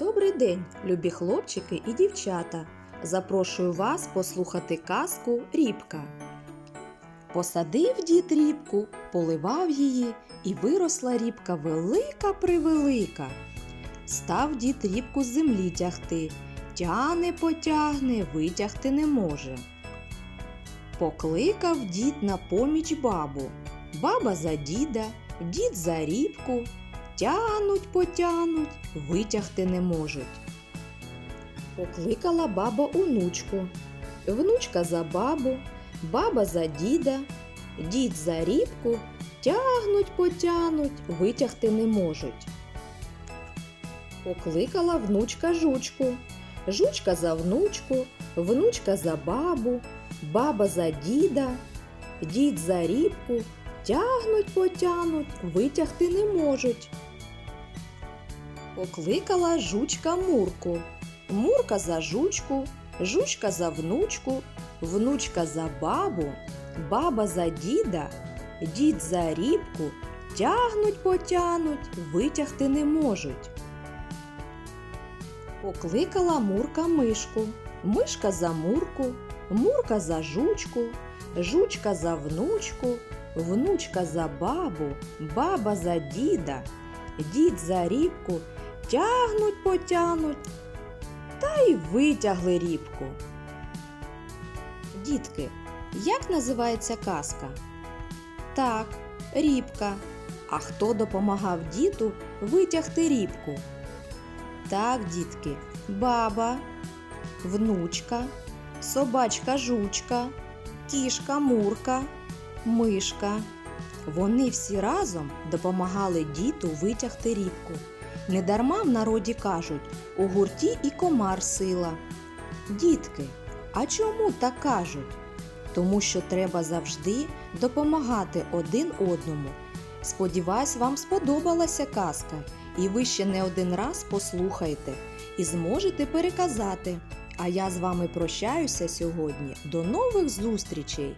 Добрий день, любі хлопчики і дівчата. Запрошую вас послухати казку Рібка. Посадив дід рібку, поливав її, і виросла рібка велика превелика. Став дід рібку з землі тягти, тяне потягне, витягти не може. Покликав дід на поміч бабу. Баба за діда, дід за рібку, тянуть потянуть, витягти не можуть. Покликала баба онучку, внучка за бабу, баба за діда, дід за рібку, тягнуть потянуть, витягти не можуть. Покликала внучка жучку, жучка за внучку, внучка за бабу, баба за діда, дід за рібку, тягнуть потянуть, витягти не можуть. Покликала жучка Мурку. Мурка за жучку, жучка за внучку, внучка за бабу, баба за діда, дід за рібку, тягнуть потянуть, витягти не можуть. Покликала Мурка мишку, мишка за мурку, мурка за жучку, жучка за внучку, внучка за бабу, баба за діда, дід за рібку, тягнуть потягнуть, та й витягли рібку. Дітки, як називається казка? Так, рібка. А хто допомагав діду витягти рібку? Так, дітки, баба, внучка, собачка жучка, кішка мурка, мишка. Вони всі разом допомагали діду витягти рібку. Недарма в народі кажуть, у гурті і комар сила. Дітки, а чому так кажуть? Тому що треба завжди допомагати один одному. Сподіваюсь, вам сподобалася казка, і ви ще не один раз послухаєте і зможете переказати. А я з вами прощаюся сьогодні. До нових зустрічей!